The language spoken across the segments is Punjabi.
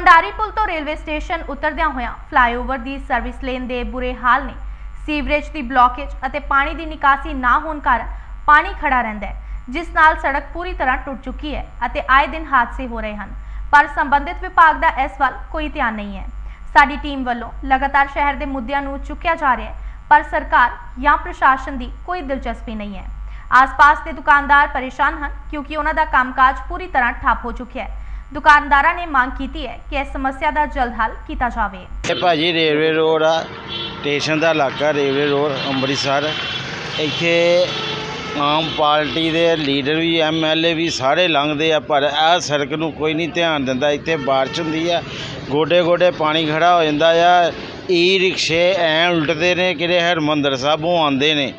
ਭੰਡਾਰੀ ਪੁਲ ਤੋਂ ਰੇਲਵੇ ਸਟੇਸ਼ਨ ਉਤਰਦਿਆਂ ਹੋਇਆਂ ਫਲਾਈਓਵਰ ਦੀ ਸਰਵਿਸ ਲੇਨ ਦੇ ਬੁਰੇ ਹਾਲ ਨੇ। ਸੀਵਰੇਜ ਦੀ ਬਲੌਕੇਜ ਅਤੇ ਪਾਣੀ ਦੀ ਨਿਕਾਸੀ ਨਾ ਹੋਣ ਕਾਰਨ ਪਾਣੀ ਖੜਾ ਰਹਿੰਦਾ ਹੈ, ਜਿਸ ਨਾਲ ਸੜਕ ਪੂਰੀ ਤਰ੍ਹਾਂ ਟੁੱਟ ਚੁੱਕੀ ਹੈ ਅਤੇ ਆਏ ਦਿਨ ਹਾਦਸੇ ਹੋ ਰਹੇ ਹਨ। ਪਰ ਸੰਬੰਧਿਤ ਵਿਭਾਗ ਦਾ ਇਸ ਵੱਲ ਕੋਈ ਧਿਆਨ ਨਹੀਂ ਹੈ। ਸਾਡੀ ਟੀਮ ਵੱਲੋਂ ਲਗਾਤਾਰ ਸ਼ਹਿਰ ਦੇ ਮੁੱਦਿਆਂ ਨੂੰ ਚੁੱਕਿਆ ਜਾ ਰਿਹਾ ਹੈ, ਪਰ ਸਰਕਾਰ ਜਾਂ ਪ੍ਰਸ਼ਾਸਨ ਦੀ ਕੋਈ ਦਿਲਚਸਪੀ ਨਹੀਂ ਹੈ। ਆਸ-ਪਾਸ ਦੇ ਦੁਕਾਨਦਾਰ ਪਰੇਸ਼ਾਨ ਹਨ ਕਿਉਂਕਿ ਉਹਨਾਂ ਦਾ ਕੰਮਕਾਜ ਪੂਰੀ ਤਰ੍ਹਾਂ ਠੱਪ ਹੋ ਚੁੱਕਿਆ ਹੈ। ਦੁਕਾਨਦਾਰਾਂ ਨੇ ਮੰਗ ਕੀਤੀ ਹੈ ਕਿ ਇਸ ਸਮੱਸਿਆ ਦਾ ਜਲਦ ਹੱਲ ਕੀਤਾ ਜਾਵੇ। ਇਹ ਭਾਜੀ ਰੇਲਵੇ ਰੋਡ ਆ, ਸਟੇਸ਼ਨ ਦਾ ਇਲਾਕਾ ਰੇਲਵੇ ਰੋਡ, ਅੰਮ੍ਰਿਤਸਰ। ਇੱਥੇ ਆਮ ਪਾਰਟੀ ਦੇ ਲੀਡਰ ਵੀ ਐਮਐਲਏ ਵੀ ਸਾਰੇ ਲੰਘਦੇ ਆ, ਪਰ ਇਹ ਸੜਕ ਨੂੰ ਕੋਈ ਨਹੀਂ ਧਿਆਨ ਦਿੰਦਾ। ਇੱਥੇ ਬਾਰਿਸ਼ ਹੁੰਦੀ ਆ ਗੋਡੇ ਗੋਡੇ ਪਾਣੀ ਖੜਾ ਹੋ ਜਾਂਦਾ ਆ। ਈ ਰਿਕਸ਼ੇ ਐ ਉਲਟਦੇ ਨੇ, ਕਿਹੜੇ ਹਰਮੰਦਰ ਸਾਹਿਬੋਂ ਆਉਂਦੇ ਨੇ।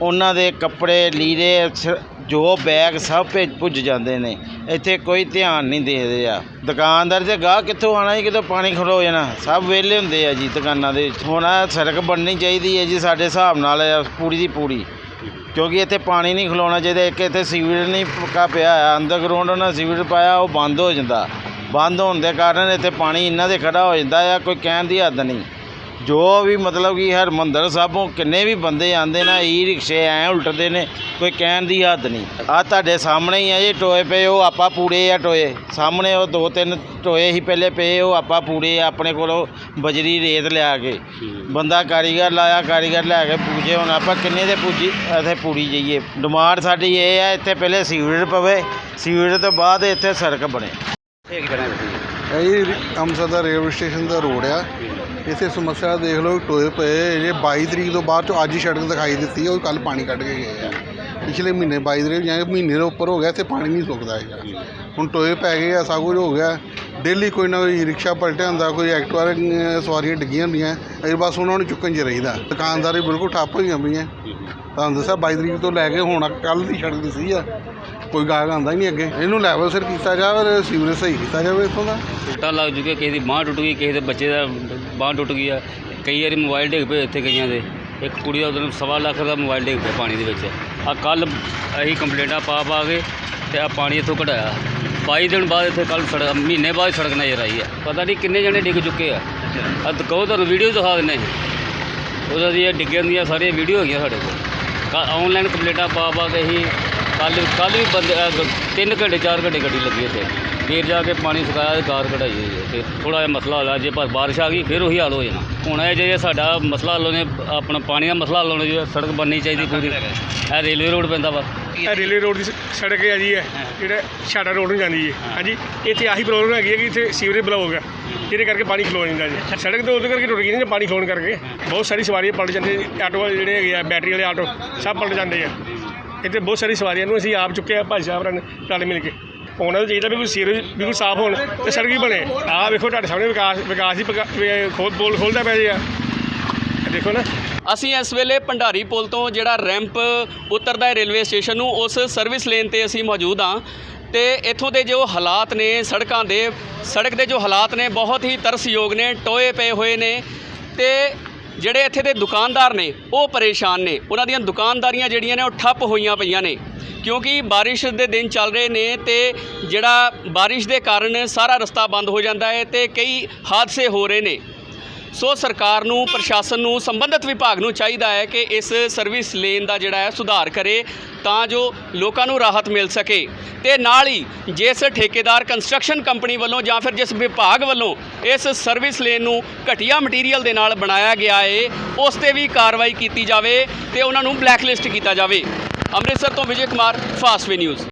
ਉਹਨਾਂ ਦੇ ਕੱਪੜੇ ਲੀੜੇ ਸ- ਜੋ ਬੈਗ ਸਭ ਭੇਜ ਭੁੱਜ ਜਾਂਦੇ ਨੇ, ਇੱਥੇ ਕੋਈ ਧਿਆਨ ਨਹੀਂ ਦੇਦੇ ਆ ਦੁਕਾਨਦਾਰ ਤੇ ਗਾਹ ਕਿੱਥੋਂ ਆਣਾ ਜੀ, ਕਿਤੋਂ ਪਾਣੀ ਖਲੋ ਜਾਣਾ? ਸਭ ਵਿਹਲੇ ਹੁੰਦੇ ਆ ਜੀ ਦੁਕਾਨਾਂ ਦੇ ਵਿੱਚ। ਹੁਣ ਇਹ ਸੜਕ ਬਣਨੀ ਚਾਹੀਦੀ ਹੈ ਜੀ ਸਾਡੇ ਹਿਸਾਬ ਨਾਲ ਪੂਰੀ ਦੀ ਪੂਰੀ। ਕਿਉਂਕਿ ਇੱਥੇ ਪਾਣੀ ਨਹੀਂ ਖਲੋਣਾ ਚਾਹੀਦਾ, ਇੱਕ ਇੱਥੇ ਸੀਵਰੇਜ ਨਹੀਂ ਪੱਕਾ ਪਿਆ ਆ ਅੰਡਰਗਰਾਉਂਡ ਉਹਨਾਂ ਸੀਵਰੇਜ ਪਾਇਆ, ਉਹ ਬੰਦ ਹੋ ਜਾਂਦਾ। ਬੰਦ ਹੋਣ ਦੇ ਕਾਰਨ ਇੱਥੇ ਪਾਣੀ ਇਹਨਾਂ ਦੇ ਖੜਾ ਹੋ ਜਾਂਦਾ ਆ, ਕੋਈ ਕਹਿਣ ਦੀ ਹੱਦ ਨਹੀਂ। ਜੋ ਵੀ ਮਤਲਬ ਕਿ ਹਰਮੰਦਰ ਸਾਹਿਬੋਂ ਕਿੰਨੇ ਵੀ ਬੰਦੇ ਆਂਦੇ ਨਾ ਈ ਰਿਕਸ਼ੇ ਐ ਉਲਟਦੇ ਨੇ ਕੋਈ ਕਹਿਣ ਦੀ ਹੱਦ ਨਹੀਂ। ਆ ਤੁਹਾਡੇ ਸਾਹਮਣੇ ਹੀ ਆ ਜੀ ਟੋਏ ਪਏ ਉਹ ਆਪਾਂ ਪੂੜੇ ਆ ਟੋਏ। ਸਾਹਮਣੇ ਉਹ ਦੋ ਤਿੰਨ ਟੋਏ ਹੀ ਪਹਿਲੇ ਪਏ ਉਹ ਆਪਾਂ ਪੂੜੇ ਆ ਆਪਣੇ ਕੋਲੋਂ ਬਜਰੀ ਰੇਤ ਲਿਆ ਕੇ। ਬੰਦਾ ਕਾਰੀਗਰ ਲਾਇਆ ਕਾਰੀਗਰ ਲੈ ਕੇ ਪੂਜੇ ਹੁਣ ਆਪਾਂ ਕਿੰਨੇ ਦੇ ਪੂਜੀ ਇੱਥੇ ਪੂਰੀ ਜਾਈਏ। ਡਿਮਾਂਡ ਸਾਡੀ ਇਹ ਆ ਇੱਥੇ ਪਹਿਲੇ ਸੀਵਰੇਜ ਪਵੇ ਸੀਵਰੇਜ ਤੋਂ ਬਾਅਦ ਇੱਥੇ ਸੜਕ ਬਣੇ। ਇਹ ਅੰਮ੍ਰਿਤਸਰ ਦਾ ਰੇਲਵੇ ਸਟੇਸ਼ਨ ਦਾ ਰੋਡ ਆ। ਇੱਥੇ ਸਮੱਸਿਆ ਦੇਖ ਲਓ ਟੋਏ ਪਏ ਜੇ 22 ਤਰੀਕ ਤੋਂ ਬਾਅਦ ਚੋਂ ਅੱਜ ਹੀ ਸੜਕ ਦਿਖਾਈ ਦਿੱਤੀ ਉਹ ਕੱਲ ਪਾਣੀ ਕੱਢ ਕੇ ਗਏ ਆ। ਪਿਛਲੇ ਮਹੀਨੇ 22 ਤਰੀਕ ਜਾਂ ਮਹੀਨੇ ਦੇ ਉੱਪਰ ਹੋ ਗਿਆ, ਇੱਥੇ ਪਾਣੀ ਨਹੀਂ ਸੁੱਕਦਾ ਹੈਗਾ। ਹੁਣ ਟੋਏ ਪੈ ਗਏ ਆ, ਸਭ ਕੁਝ ਹੋ ਗਿਆ। ਡੇਲੀ ਕੋਈ ਨਾ ਕੋਈ ਰਿਕਸ਼ਾ ਪਲਟਿਆ ਹੁੰਦਾ, ਕੋਈ ਐਕਟਿਵਾ ਦੀਆਂ ਸਵਾਰੀਆਂ ਡਿੱਗੀਆਂ ਹੁੰਦੀਆਂ। ਇਹ ਬਸ ਉਹਨਾਂ ਨੂੰ ਚੁੱਕਣ 'ਚ ਰਹੀਦਾ। ਦੁਕਾਨਦਾਰੀ ਬਿਲਕੁਲ ਠੱਪ ਹੋਈਆਂ ਪਈਆਂ। ਤੁਹਾਨੂੰ ਦੱਸਿਆ 22 ਤਰੀਕ ਤੋਂ ਲੈ ਕੇ ਹੁਣ ਕੱਲ ਦੀ ਸੜਕ ਦਿੱਤੀ ਆ। ਕੋਈ ਗਾਹਕ ਆਉਂਦਾ ਹੀ ਨਹੀਂ ਅੱਗੇ। ਇਹਨੂੰ ਲੈਵਲ ਸਿਰ ਕੀਤਾ ਜਾਵੇ ਔਰ ਸੀਵਰੇਜ ਸਹੀ ਕੀਤਾ ਜਾਵੇ ਇੱਥੋਂ ਦਾ। ਟੁੱਟਾਂ ਲੱਗ ਚੁੱਕੀਆਂ ਕਿਸੇ ਦੀ ਬਾਂਹ ਟੁੱਟ ਗਈ, ਕਿਸੇ ਦੇ ਬੱਚੇ ਦਾ ਬਾਂਹ ਟੁੱਟ ਗਈ ਆ ਕਈ ਵਾਰੀ ਮੋਬਾਈਲ ਡਿੱਗ ਪਏ ਇੱਥੇ ਕਈਆਂ ਦੇ। ਇੱਕ ਕੁੜੀ ਦਾ ਉਦੋਂ ਸਵਾ ਲੱਖ ਦਾ ਮੋਬਾਈਲ ਡਿੱਗ ਪਿਆ ਪਾਣੀ ਦੇ ਵਿੱਚ। ਆ ਕੱਲ ਅਸੀਂ ਕੰਪਲੇਂਟਾਂ ਪਾ ਪਾ ਕੇ ਤੇ ਆ ਪਾਣੀ ਇੱਥੋਂ ਕਢਾਇਆ। 22 ਦਿਨ ਬਾਅਦ ਇੱਥੇ ਕੱਲ ਸੜਕ, ਮਹੀਨੇ ਬਾਅਦ ਸੜਕ ਨਜ਼ਰ ਆਈ ਆ। ਪਤਾ ਨਹੀਂ ਕਿੰਨੇ ਜਣੇ ਡਿੱਗ ਚੁੱਕੇ ਆ। ਆ ਕਹੋ ਤੁਹਾਨੂੰ ਵੀਡੀਓ ਦਿਖਾ ਦਿੰਦੇ ਉਹਦਾ ਦੀਆਂ ਡਿੱਗਣ ਦੀਆਂ ਸਾਰੀਆਂ ਵੀਡੀਓ ਹੈਗੀਆਂ ਸਾਡੇ ਕੋਲ। ਆਨਲਾਈਨ ਕੰਪਲੇਂਟਾਂ ਪਾ ਪਾ ਕੇ ਅਸੀਂ ਕੱਲ ਕੱਲ ਵੀ ਬੰਦੇ ਅਹ ਗ- ਤਿੰਨ ਘੰਟੇ ਚਾਰ ਘੰਟੇ ਗੱਡੀ ਲੱਗੀ ਇੱਥੇ ਫੇਰ ਜਾ ਕੇ ਪਾਣੀ ਸੁਕਾਇਆ ਤੇ ਕਾਰ ਕਢਾਈ ਹੋਈ ਹੈ। ਤੇ ਥੋੜਾ ਜਿਹਾ ਮਸਲਾ ਹੋਇਆ ਜੇ ਪਰ ਬਾਰਿਸ਼ ਆ ਗਈ ਫਿਰ ਉਹੀ ਹਾਲ ਹੋ ਜਾਣਾ। ਹੁਣ ਇਹ ਜੇ ਸਾਡਾ ਮਸਲਾ ਹੱਲ ਹੋਣੇ ਆਪਣਾ ਪਾਣੀ ਦਾ ਮਸਲਾ ਹੱਲ ਹੋਣਾ ਜੀ ਸੜਕ ਬਣਨੀ ਚਾਹੀਦੀ ਪੂਰੀ। ਇਹ ਰੇਲਵੇ ਰੋਡ ਪੈਂਦਾ ਵਾ। ਇਹ ਰੇਲਵੇ ਰੋਡ ਦੀ ਸ- ਸੜਕ ਹੈ ਜੀ ਇਹ। ਜਿਹੜਾ ਛਾੜਾ ਰੋਡ ਨੂੰ ਜਾਂਦੀ ਹੈ। ਹਾਂਜੀ ਇੱਥੇ ਆਹੀ ਪ੍ਰੋਬਲਮ ਹੈਗੀ ਹੈ ਕਿ ਇੱਥੇ ਸੀਵਰੇਜ ਬਲੌਕ ਹੈ ਜਿਹਦੇ ਕਰਕੇ ਪਾਣੀ ਖਲੋ ਜਾਂਦਾ ਜੀ। ਸੜਕ ਤੇ ਉਹਦੇ ਕਰਕੇ ਟੁੱਟ ਗਈ ਨਾ ਪਾਣੀ ਖਲੋਣ ਕਰਕੇ। ਬਹੁਤ ਸਾਰੀ ਸਵਾਰੀਆਂ ਪਲਟ ਜਾਂਦੇ ਆਟੋ ਵਾਲੇ ਜਿਹੜੇ ਹੈਗੇ ਆ ਬੈਟਰੀ ਵਾਲੇ ਆਟੋ ਸਭ ਪਲਟ ਜਾਂਦੇ ਆ। ਇੱਥੇ ਬਹੁਤ ਸਾਰੀ ਸਵਾਰੀਆਂ ਨੂੰ ਅਸੀਂ ਆਪ ਚੁੱਕੇ ਆ, ਭਾਈ ਸਾਹਿਬ ਨੇ ਰਲ ਮਿਲ ਕੇ। ਉਹਨਾਂ ਨੂੰ ਚਾਹੀਦਾ ਵੀ ਕੋਈ ਸੀਵਰੇਜ ਬਿਲਕੁਲ ਸਾਫ਼ ਹੋਣ ਤੇ ਸੜਕ ਵੀ ਬਣੇ। ਆਹ ਵੇਖੋ ਤੁਹਾਡੇ ਸਾਹਮਣੇ ਵਿਕਾਸ ਵਿਕਾਸ ਹੀ ਖੋਲ ਬੋਲ ਖੋਲਦਾ ਪਿਆ ਜੀ ਆ ਦੇਖੋ ਨਾ। ਅਸੀਂ ਇਸ ਵੇਲੇ ਭੰਡਾਰੀ ਪੁਲ ਤੋਂ ਜਿਹੜਾ ਰੈਂਪ ਉਤਰਦਾ ਹੈ ਰੇਲਵੇ ਸਟੇਸ਼ਨ ਨੂੰ, ਉਸ ਸਰਵਿਸ ਲੇਨ ਤੇ ਅਸੀਂ ਮੌਜੂਦ ਹਾਂ। ਤੇ ਇੱਥੋਂ ਦੇ ਜੋ ਹਾਲਾਤ ਨੇ ਸੜਕਾਂ ਦੇ, ਸੜਕ ਦੇ ਜੋ ਹਾਲਾਤ ਨੇ, ਬਹੁਤ ਹੀ ਤਰਸਯੋਗ ਨੇ, ਟੋਏ ਪਏ ਹੋਏ ਨੇ। ਤੇ ਜਿਹੜੇ ਇੱਥੇ ਦੇ ਦੁਕਾਨਦਾਰ ਨੇ, ਉਹ ਪਰੇਸ਼ਾਨ ਨੇ। ਉਹਨਾਂ ਦੀਆਂ ਦੁਕਾਨਦਾਰੀਆਂ ਜਿਹੜੀਆਂ ਨੇ, ਉਹ ਠੱਪ ਹੋਈਆਂ ਪਈਆਂ ਨੇ। ਕਿਉਂਕਿ ਬਾਰਿਸ਼ ਦੇ ਦਿਨ ਚੱਲ ਰਹੇ ਨੇ ਤੇ ਜਿਹੜਾ ਬਾਰਿਸ਼ ਦੇ ਕਾਰਨ ਸਾਰਾ ਰਸਤਾ ਬੰਦ ਹੋ ਜਾਂਦਾ ਹੈ ਤੇ ਕਈ ਹਾਦਸੇ ਹੋ ਰਹੇ ਨੇ। ਸੋ ਸਰਕਾਰ ਨੂੰ, ਪ੍ਰਸ਼ਾਸਨ ਨੂੰ, ਸੰਬੰਧਿਤ ਵਿਭਾਗ ਨੂੰ ਚਾਹੀਦਾ ਹੈ ਕਿ ਇਸ ਸਰਵਿਸ ਲੇਨ ਦਾ ਜਿਹੜਾ ਹੈ ਸੁਧਾਰ ਕਰੇ ਤਾਂ ਜੋ ਲੋਕਾਂ ਨੂੰ ਰਾਹਤ ਮਿਲ ਸਕੇ। ਤੇ ਨਾਲ ਹੀ ਜਿਸ ਠੇਕੇਦਾਰ ਕੰਸਟਰਕਸ਼ਨ ਕੰਪਨੀ ਵੱਲੋਂ ਜਾਂ ਫਿਰ ਜਿਸ ਵਿਭਾਗ ਵੱਲੋਂ ਇਸ ਸਰਵਿਸ ਲੇਨ ਨੂੰ ਘਟੀਆ ਮਟੀਰੀਅਲ ਦੇ ਨਾਲ ਬਣਾਇਆ ਗਿਆ ਹੈ ਉਸ ਤੇ ਵੀ ਕਾਰਵਾਈ ਕੀਤੀ ਜਾਵੇ ਤੇ ਉਹਨਾਂ ਨੂੰ ਬਲੈਕਲਿਸਟ ਕੀਤਾ ਜਾਵੇ। ਅੰਮ੍ਰਿਤਸਰ ਤੋਂ ਵਿਜੇ ਕੁਮਾਰ ਫਾਸਟਵੇ ਨਿਊਜ਼।